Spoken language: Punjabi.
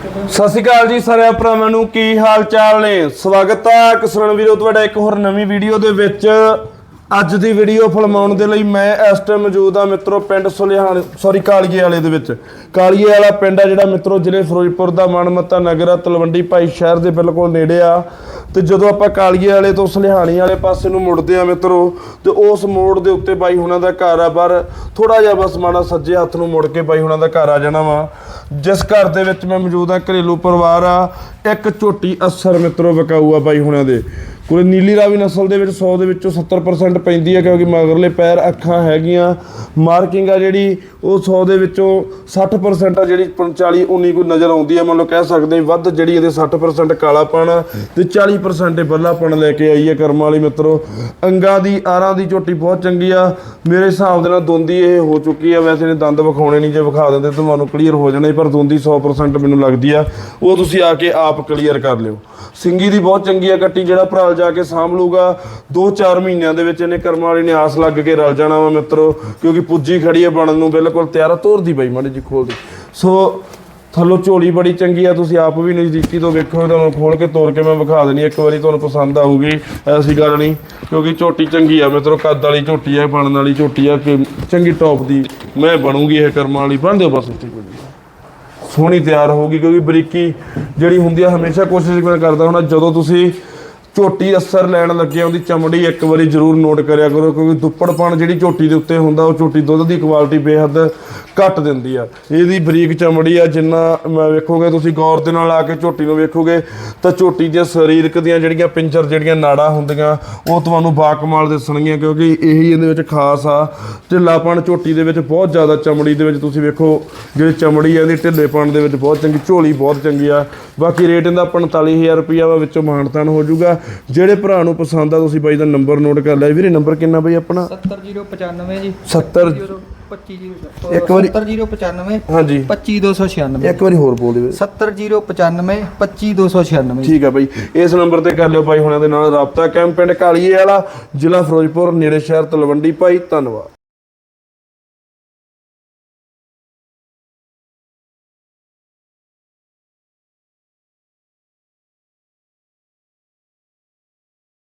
ਸਤਿ ਸ਼੍ਰੀ ਅਕਾਲ ਜੀ ਸਾਰੇ ਭਰਾਵਾਂ ਨੂੰ, ਕੀ ਹਾਲ ਚਾਲ ਨੇ? ਸਵਾਗਤ ਹੈ ਕਿਸਾਨ ਵੀਰੋ, ਤੁਹਾਡਾ ਇੱਕ ਹੋਰ ਨਵੀਂ ਵੀਡੀਓ ਦੇ ਵਿੱਚ। ਅੱਜ ਦੀ ਵੀਡੀਓ ਫਿਲਮਾਉਣ ਦੇ ਲਈ ਮੈਂ ਇਸ ਟਾਈਮ ਮੌਜੂਦ ਆ ਮਿੱਤਰੋ ਪਿੰਡ ਸੁਲਿਹਾਨ ਸੌਰੀ ਕਾਲੀਏ ਵਾਲੇ ਦੇ ਵਿੱਚ। ਕਾਲੀਏ ਵਾਲਾ ਪਿੰਡ ਆ ਜਿਹੜਾ ਮਿੱਤਰੋ ਜ਼ਿਲ੍ਹੇ ਫਿਰੋਜ਼ਪੁਰ ਦਾ ਮਨਮੱਤਾ ਨਗਰ ਆ, ਤਲਵੰਡੀ ਭਾਈ ਸ਼ਹਿਰ ਦੇ ਬਿਲਕੁਲ ਨੇੜੇ ਆ। ਤੇ ਜਦੋਂ ਆਪਾਂ ਕਾਲੀਏ ਵਾਲੇ ਤੋਂ ਸੁਲਿਹਾਣੀ ਵਾਲੇ ਪਾਸੇ ਨੂੰ ਮੁੜਦੇ ਆ ਮਿੱਤਰੋ, ਤੇ ਉਸ ਮੋੜ ਦੇ ਉੱਤੇ ਬਾਈ ਹੁਣਾਂ ਦਾ ਘਰ ਆ, ਪਰ ਥੋੜਾ ਜਿਹਾ ਬਸ ਮਾੜਾ ਸੱਜੇ ਹੱਥ ਨੂੰ ਮੁੜ ਕੇ ਬਾਈ ਹੁਣਾਂ ਦਾ ਘਰ ਆ ਜਾਣਾ ਵਾ। ਜਿਸ ਘਰ ਦੇ ਵਿੱਚ ਮੈਂ ਮੌਜੂਦ ਆ ਘਰੇਲੂ ਪਰਿਵਾਰ ਆ। ਇੱਕ ਝੋਟੀ ਅਸਰ ਮਿੱਤਰੋ ਵਿਕਾਊ ਆ ਬਾਈ ਹੁਣਾਂ ਦੇ। ਕੋਲੇ ਨੀਲੀ ਰਾਵੀ ਨਸਲ ਦੇ ਵਿੱਚ 100 ਦੇ ਵਿੱਚੋਂ 70% ਪੈਂਦੀ ਹੈ ਕਿਉਂਕਿ ਮਗਰਲੇ ਪੈਰ ਅੱਖਾਂ ਹੈਗੀਆਂ। ਮਾਰਕਿੰਗ ਆ ਜਿਹੜੀ, ਉਹ 100 ਦੇ ਵਿੱਚੋਂ 60% ਆ ਜਿਹੜੀ 45 19 ਕੋਈ ਨਜ਼ਰ ਆਉਂਦੀ ਹੈ। ਮੰਨ ਲਓ ਕਹਿ ਸਕਦੇ ਵੱਧ ਜਿਹੜੀ ਇਹਦੇ 60% ਕਾਲਾਪਣ ਆ ਤੇ 40% ਇਹ ਬੱਲਾਪਣ ਲੈ ਕੇ ਆਈ ਹੈ ਕਰਮਾਂ ਵਾਲੀ ਮਿੱਤਰੋ। ਅੰਗਾਂ ਦੀ, ਆਰਾਂ ਦੀ ਝੋਟੀ ਬਹੁਤ ਚੰਗੀ ਆ। ਮੇਰੇ ਹਿਸਾਬ ਦੇ ਨਾਲ ਦੋਂਦੀ ਇਹ ਹੋ ਚੁੱਕੀ ਆ। ਵੈਸੇ ਨੇ ਦੰਦ ਵਿਖਾਉਣੇ ਨਹੀਂ, ਜੇ ਵਿਖਾ ਦਿੰਦੇ ਤਾਂ ਤੁਹਾਨੂੰ ਕਲੀਅਰ ਹੋ ਜਾਣਾ, ਪਰ ਦੋਂਦੀ 100% ਮੈਨੂੰ ਲੱਗਦੀ ਆ। ਉਹ ਤੁਸੀਂ ਆ ਕੇ ਆਪ ਕਲੀਅਰ ਕਰ ਲਿਓ। ਸਿੰਗੀ ਦੀ ਬਹੁਤ ਚੰਗੀ ਆ ਕੱਟੀ, ਜਿਹੜਾ ਭਰਾ ਜਾ ਕੇ ਸਾਂਭ ਲੂਗਾ। 2-4 ਮਹੀਨਿਆਂ ਦੇ ਵਿੱਚ ਇਹਨੇ ਕਰਮਾਂ ਵਾਲੀ ਨੇ ਆਸ ਲੱਗ ਕੇ ਰਲ ਜਾਣਾ ਵਾ ਮਿੱਤਰੋ, ਕਿਉਂਕਿ ਪੁੱਜੀ ਖੜੀ ਹੈ ਬਣਨ ਨੂੰ ਬਿਲਕੁਲ ਤਿਆਰ ਤੋਰਦੀ ਬਾਈ ਮਾੜੀ ਜੀ ਖੋਲਦੀ ਸੋ ਥੱਲੋਂ ਝੋਲੀ ਬੜੀ ਚੰਗੀ ਆ, ਤੁਸੀਂ ਆਪ ਵੀ ਨਜ਼ਦੀਕੀ ਤੋਂ ਵੇਖੋ ਤੁਹਾਨੂੰ ਖੋਲ ਕੇ ਤੋੜ ਕੇ ਮੈਂ ਵਿਖਾ ਦੇਣੀ ਇੱਕ ਵਾਰੀ ਤੁਹਾਨੂੰ ਪਸੰਦ ਆਊਗੀ, ਐਸੀ ਗੱਲ ਨਹੀਂ, ਕਿਉਂਕਿ ਝੋਟੀ ਚੰਗੀ ਆ ਮਿੱਤਰੋ, ਕੱਦ ਵਾਲੀ ਝੋਟੀ ਆ, ਬਣਨ ਵਾਲੀ ਝੋਟੀ ਆ, ਕਿ ਚੰਗੀ ਟੌਪ ਦੀ ਮੈਂ ਬਣੂਗੀ ਇਹ ਕਰਮਾਂ ਵਾਲੀ ਬਣ ਦਿਓ ਬਸ ਇੱਥੇ ਸੋਹਣੀ ਤਿਆਰ ਹੋਊਗੀ, ਕਿਉਂਕਿ ਬਰੀਕੀ ਜਿਹੜੀ ਹੁੰਦੀ ਆ, ਹਮੇਸ਼ਾ ਕੋਸ਼ਿਸ਼ ਮੈਂ ਕਰਦਾ ਹੁੰਦਾ, ਜਦੋਂ ਤੁਸੀਂ ਝੋਟੀ ਅਸਰ ਲੈਣ ਲੱਗੇ ਉਹਦੀ ਚਮੜੀ ਇੱਕ ਵਾਰੀ ਜ਼ਰੂਰ ਨੋਟ ਕਰਿਆ ਕਰੋ, ਕਿਉਂਕਿ ਦੁੱਪੜਪਣ ਜਿਹੜੀ ਝੋਟੀ ਦੇ ਉੱਤੇ ਹੁੰਦਾ, ਉਹ ਝੋਟੀ ਦੁੱਧ ਦੀ ਕੁਆਲਿਟੀ ਬੇਹੱਦ ਘੱਟ ਦਿੰਦੀ ਆ। ਇਹਦੀ ਬਰੀਕ ਚਮੜੀ ਆ, ਜਿੰਨਾ ਮੈਂ ਵੇਖੋਗੇ, ਤੁਸੀਂ ਗੌਰ ਦੇ ਨਾਲ ਆ ਕੇ ਝੋਟੀ ਨੂੰ ਵੇਖੋਗੇ, ਤਾਂ ਝੋਟੀ ਦੀਆਂ ਸਰੀਰਕ ਦੀਆਂ ਜਿਹੜੀਆਂ ਪਿੰਜਰ, ਜਿਹੜੀਆਂ ਨਾੜਾਂ ਹੁੰਦੀਆਂ, ਉਹ ਤੁਹਾਨੂੰ ਬਾਕਮਾਲ ਦਿਸਣਗੀਆਂ, ਕਿਉਂਕਿ ਇਹੀ ਇਹਦੇ ਵਿੱਚ ਖਾਸ ਆ। ਢਿੱਲਾਪਣ ਝੋਟੀ ਦੇ ਵਿੱਚ ਬਹੁਤ ਜ਼ਿਆਦਾ ਚਮੜੀ ਦੇ ਵਿੱਚ ਤੁਸੀਂ ਵੇਖੋ, ਜਿਹੜੀ ਚਮੜੀ ਆ, ਇਹਦੀ ਢਿੱਲੇਪਣ ਦੇ ਵਿੱਚ ਬਹੁਤ ਚੰਗੀ, ਝੋਲੀ ਬਹੁਤ ਚੰਗੀ ਆ। ਬਾਕੀ ਰੇਟ ਇਹਦਾ 45000 ਰੁਪਈਆ ਵਾ, ਵਿੱਚੋਂ ਮਾਨਤਾਨ ਹੋ ਜਾਊਗਾ। ਜਿਹੜੇ ਭਰਾ ਨੂੰ ਪਸੰਦ ਆ ਤੁਸੀਂ ਬਾਈ ਦਾ ਨੰਬਰ ਨੋਟ ਕਰ ਲਿਆ। ਵੀਰੇ ਨੰਬਰ ਕਿੰਨਾ ਬਾਈ ਆਪਣਾ? 70095 ਜੀ। 70 25 ਇੱਕ ਵਾਰੀ- 70095 ਹਾਂਜੀ। 25296 ਇੱਕ ਵਾਰੀ ਹੋਰ ਬੋਲ ਦਿਓ 70095 25296 ਠੀਕ ਆ ਬਾਈ। ਇਸ ਨੰਬਰ ਤੇ ਕਰ ਲਿਓ ਬਾਈ ਹੁਣਾਂ ਦੇ ਨਾਲ ਰਾਬਤਾ। ਕੈਂਪ ਪਿੰਡ ਕਾਲੀਏ ਵਾਲਾ ਜ਼ਿਲ੍ਹਾ ਫਿਰੋਜ਼ਪੁਰ ਨੇੜੇ ਸ਼ਹਿਰ ਤਲਵੰਡੀ। ਭਾਈ ਧੰਨਵਾਦ।